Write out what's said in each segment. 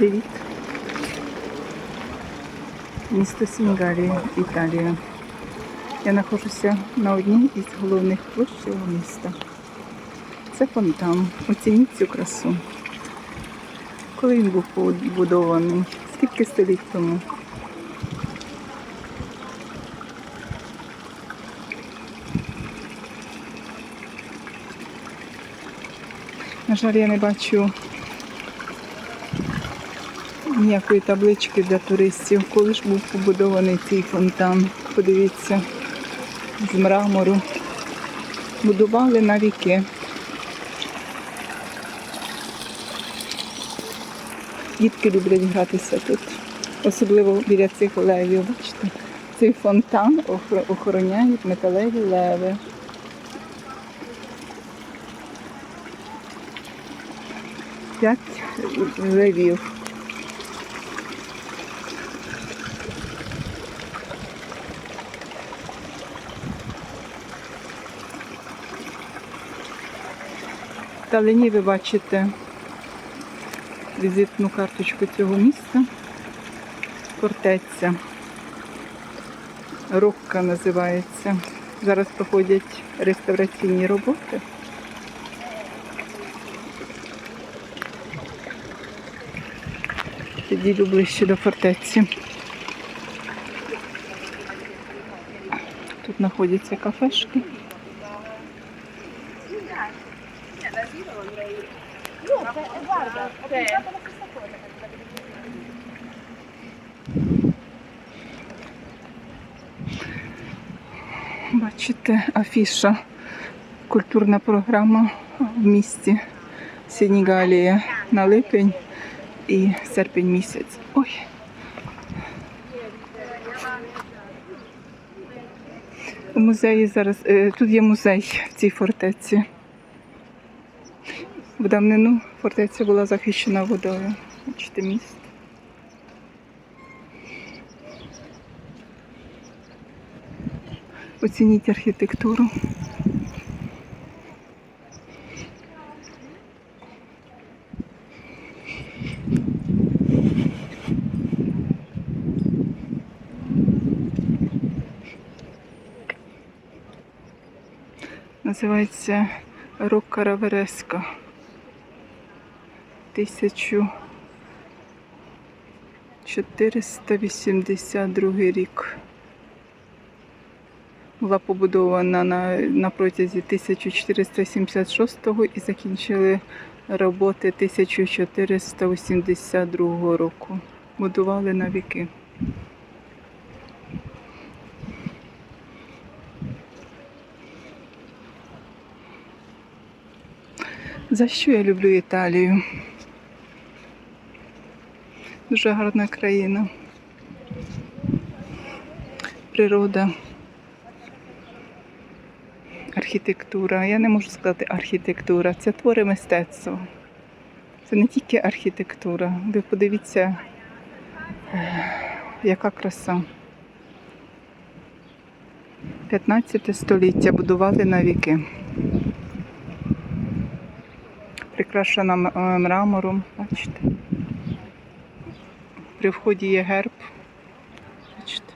Привіт. Місто Сінгарія, Італія. Я знаходжуся на одній із головних площ цього міста. Це фонтан. Оцініть цю красу. Коли він був побудований? Скільки століть тому? На жаль, я не бачу ніякої таблички для туристів. Коли ж був побудований цей фонтан? Подивіться, з мрамору. Будували на віки. Дітки люблять гратися тут, особливо біля цих левів. Бачите, цей фонтан охор- охороняють металеві леви. П'ять левів. Вдалині ви бачите візитну карточку цього міста. Фортеця. Рокка називається. Зараз проходять реставраційні роботи. Підійду ближче до фортеці. Тут знаходяться кафешки. Бачите, афіша, культурна програма в місті Сенігалія на липень і серпень місяць. Ой. У музеї зараз е, тут є музей в цій фортеці. В давнину фортеця була захищена водою. Бачите, міст. Оцініть архітектуру. Називається Рокка Равереска. 1482 рік. Була побудована на, на протязі 1476 і закінчили роботи 1482 року. Будували на віки. За що я люблю Італію? Дуже гарна країна. Природа. Архітектура. Я не можу сказати архітектура. Це твори мистецтва. Це не тільки архітектура. Ви подивіться, е, яка краса. 15 століття будували на віки. Прикрашена е, мрамором, бачите. При вході є герб. Бачите.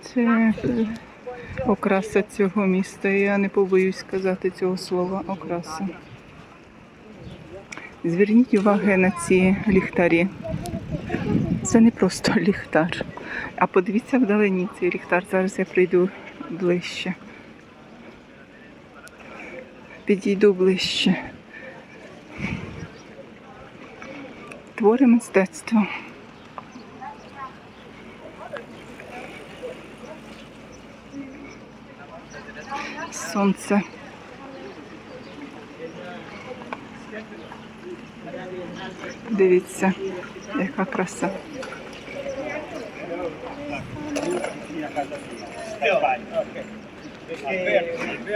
Це е, окраса цього міста. Я не побоюсь сказати цього слова окраса. Зверніть увагу на ці ліхтарі. Це не просто ліхтар. А подивіться вдалині цей ліхтар. Зараз я прийду ближче. Підійду ближче. Твори мистецтва. Сонце. Дивіться, яка краса.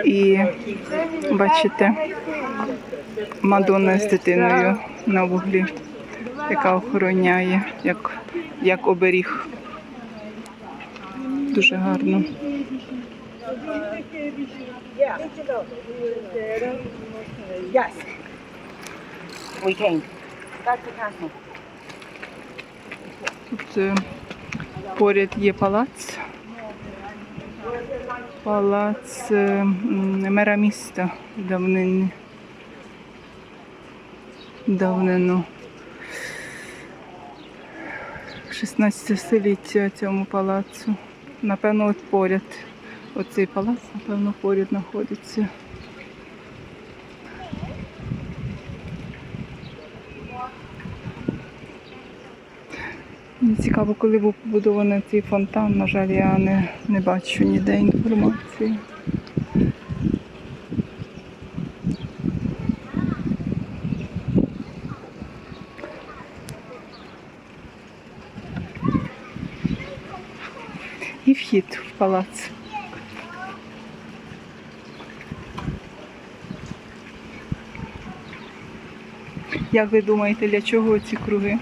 І бачите, Мадонна з дитиною на вуглі, яка охороняє, як, як оберіг. Дуже гарно. Тут е, поряд є палац. Палац е, мера міста давнин. Давнину. 16 століття цьому палацу. Напевно, от поряд. Оцей палац, напевно, поряд знаходиться. Цікаво, коли був побудований цей фонтан. На жаль, я не, не бачу ніде інформації. І вхід в палац. Як ви думаєте, для чого ці круги?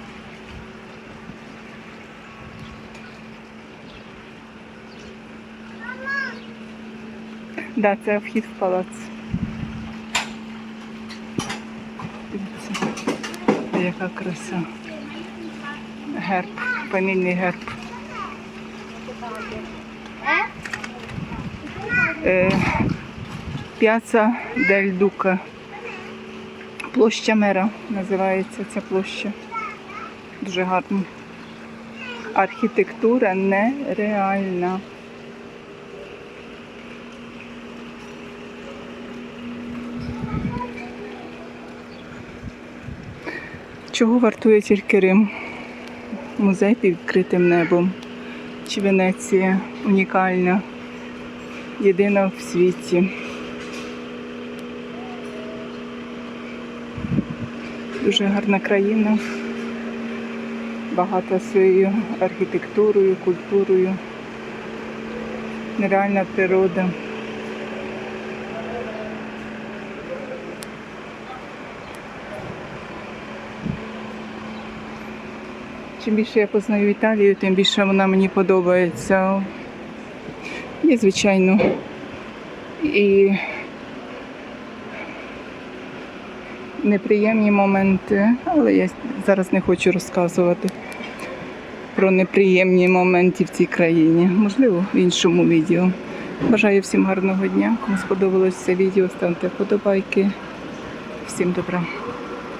Да, це вхід в палац. Дивіться, яка краса. Герб, фамільний герб. Е, П'яца Дель Дука. Площа мера називається ця площа. Дуже гарно. Архітектура нереальна. Чого вартує тільки Рим? Музей під відкритим небом. Чи Венеція унікальна, єдина в світі. Дуже гарна країна, багата своєю архітектурою, культурою, нереальна природа. Чим більше я познаю Італію, тим більше вона мені подобається. Є, звичайно, і неприємні моменти, але я зараз не хочу розказувати про неприємні моменти в цій країні. Можливо, в іншому відео. Бажаю всім гарного дня. Кому сподобалось це відео, ставте вподобайки. Всім добра.